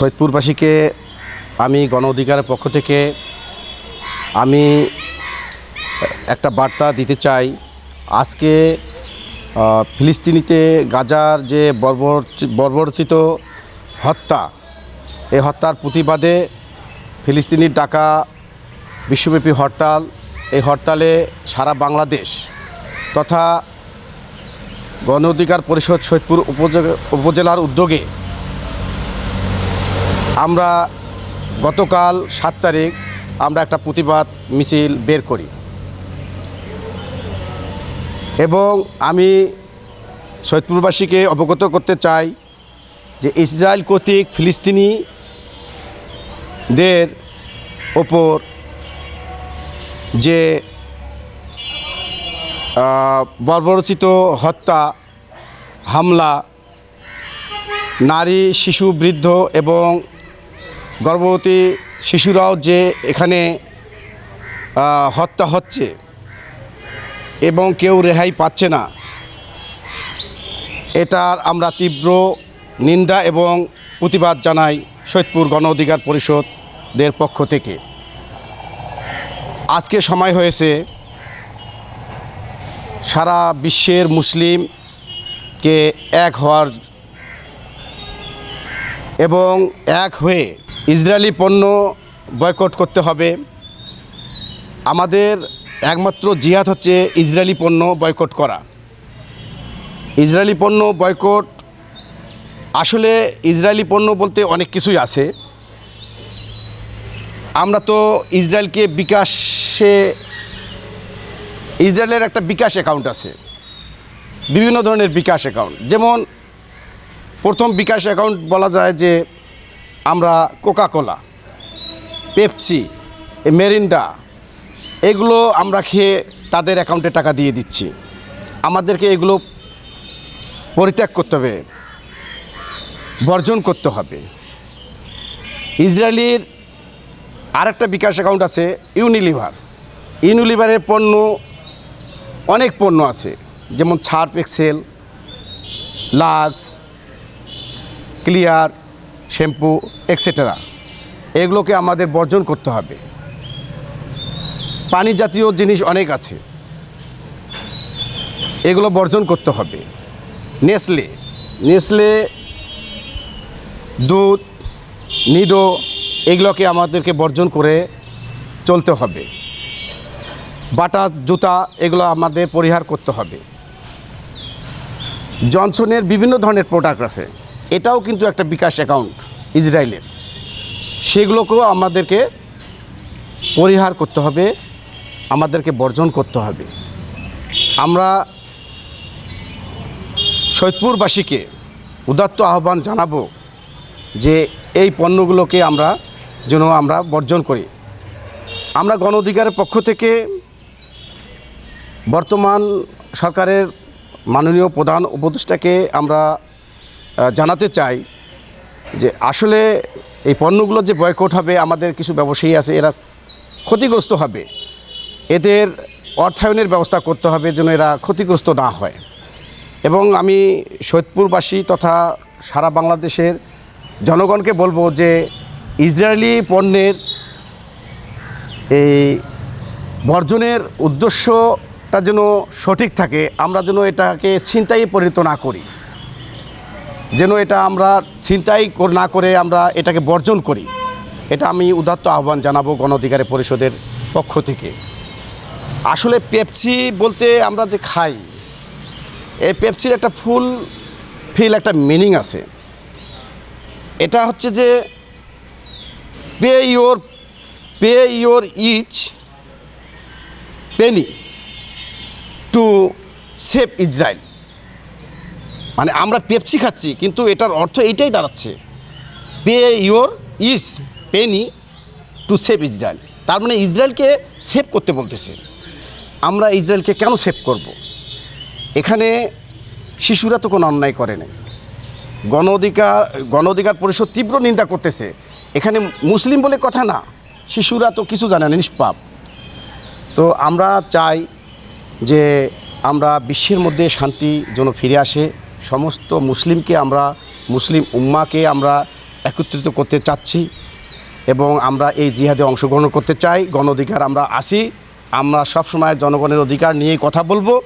সৈয়দপুরবাসীকে আমি গণ অধিকারের পক্ষ থেকে আমি একটা বার্তা দিতে চাই। আজকে ফিলিস্তিনিতে গাজার যে বর্বর বর্বরচিত হত্যা, এই হত্যার প্রতিবাদে ফিলিস্তিনির ডাকা বিশ্বব্যাপী হরতাল। এই হরতালে সারা বাংলাদেশ তথা গণ অধিকার পরিষদ সৈয়দপুর উপজেলা উপজেলার উদ্যোগে আমরা গতকাল সাত তারিখ আমরা একটা প্রতিবাদ মিছিল বের করি। এবং আমি সৈয়দপুরবাসীকে অবগত করতে চাই যে ইসরায়েল কর্তৃক ফিলিস্তিনিদের ওপর যে বর্বরচিত হত্যা, হামলা, নারী, শিশু, বৃদ্ধ এবং গর্ভবতী শিশুরাও যে এখানে হত্যা হচ্ছে এবং কেউ রেহাই পাচ্ছে না, এটার আমরা তীব্র নিন্দা এবং প্রতিবাদ জানাই সৈয়দপুর গণ অধিকার পরিষদের পক্ষ থেকে। আজকে সময় হয়েছে সারা বিশ্বের মুসলিমকে এক হওয়ার এবং এক হয়ে ইসরায়েলি পণ্য বয়কট করতে হবে। আমাদের একমাত্র জিহাদ হচ্ছে ইসরায়েলি পণ্য বয়কট করা। ইসরায়েলি পণ্য বয়কট, আসলে ইসরায়েলি পণ্য বলতে অনেক কিছুই আছে। আমরা তো ইসরায়েলকে বিকাশে, ইসরায়েলের একটা বিকাশ অ্যাকাউন্ট আছে। বিভিন্ন ধরনের বিকাশ অ্যাকাউন্ট। যেমন প্রথম বিকাশ অ্যাকাউন্ট বলা যায় যে আমরা কোকা কোলা পেপসি মেরিন্ডা এগুলো আমরা খেয়ে তাদের অ্যাকাউন্টে টাকা দিয়ে দিচ্ছি। আমাদেরকে এগুলো পরিত্যাগ করতে হবে, বর্জন করতে হবে। ইসরায়েলির আরেকটা বিকাশ অ্যাকাউন্ট আছে ইউনিলিভার ইউনিলিভারের পণ্য, অনেক পণ্য আছে, যেমন Surf, Excel, Lux, Clear shampoo etcetera এগুলোকে আমাদের বর্জন করতে হবে। পানি জাতীয় জিনিস অনেক আছে। এগুলো বর্জন করতে হবে। নেসলে। নেসলে, দুধ, নিডো, এগুলোকে আমাদেরকে বর্জন করে চলতে হবে। বাটা, জুতা, এগুলো আমাদের পরিহার করতে হবে। জনসনের বিভিন্ন ধরনের প্রোডাক্ট আছে। এটাও কিন্তু একটা বিকাশ অ্যাকাউন্ট ইসরায়েলের। সেগুলোকেও আমাদেরকে পরিহার করতে হবে, আমাদেরকে বর্জন করতে হবে। আমরা সৈয়দপুরবাসীকে উদাত্ত আহ্বান জানাব যে এই পণ্যগুলোকে আমরা যেন আমরা বর্জন করি। আমরা গণ অধিকারের পক্ষ থেকে বর্তমান সরকারের মাননীয় প্রধান উপদেষ্টাকে আমরা জানাতে চাই যে আসলে এই পণ্যগুলো যে বয়কট হবে, আমাদের কিছু ব্যবসায়ী আছে, এরা ক্ষতিগ্রস্ত হবে। এদের অর্থায়নের ব্যবস্থা করতে হবে যেন এরা ক্ষতিগ্রস্ত না হয়। এবং আমি সৈয়দপুরবাসী তথা সারা বাংলাদেশের জনগণকে বলব যে ইসরায়েলি পণ্যের এই বর্জনের উদ্দেশ্যটা যেন সঠিক থাকে, আমরা যেন এটাকে ছিনতাই পরিণত না করি। যেন এটা আমরা ছিনতাই না করে আমরা এটাকে বর্জন করি। এটা আমি উদাত্ত আহ্বান জানাব গণ অধিকার পরিষদের পক্ষ থেকে। আসলে পেপসি বলতে আমরা যে খাই, এই পেপসির একটা ফুল ফিল, একটা মিনিং আছে। এটা হচ্ছে যে pay your pay your each penny to save Israel. মানে আমরা পেপসি খাচ্ছি, কিন্তু এটার অর্থ এইটাই দাঁড়াচ্ছে। Pay your is penny to save Israel. তার মানে ইসরায়েলকে সেভ করতে বলতেছে। আমরা ইসরায়েলকে কেন সেভ করব। এখানে শিশুরা তো কোনো অন্যায় করে নাই। গণ অধিকার গণ অধিকার পরিষদ তীব্র নিন্দা করতেছে। এখানে মুসলিম বলে কথা না, শিশুরা তো কিছু জানে না, নিষ্পাপ। তো আমরা চাই যে আমরা বিশ্বের মধ্যে শান্তি যেন ফিরে আসে। সমস্ত মুসলিমকে আমরা, মুসলিম উম্মাকে আমরা একত্রিত করতে চাচ্ছি এবং আমরা এই জিহাদে অংশগ্রহণ করতে চাই। গণ অধিকার আমরা আসি। আমরা সবসময় জনগণের অধিকার নিয়ে কথা বলব।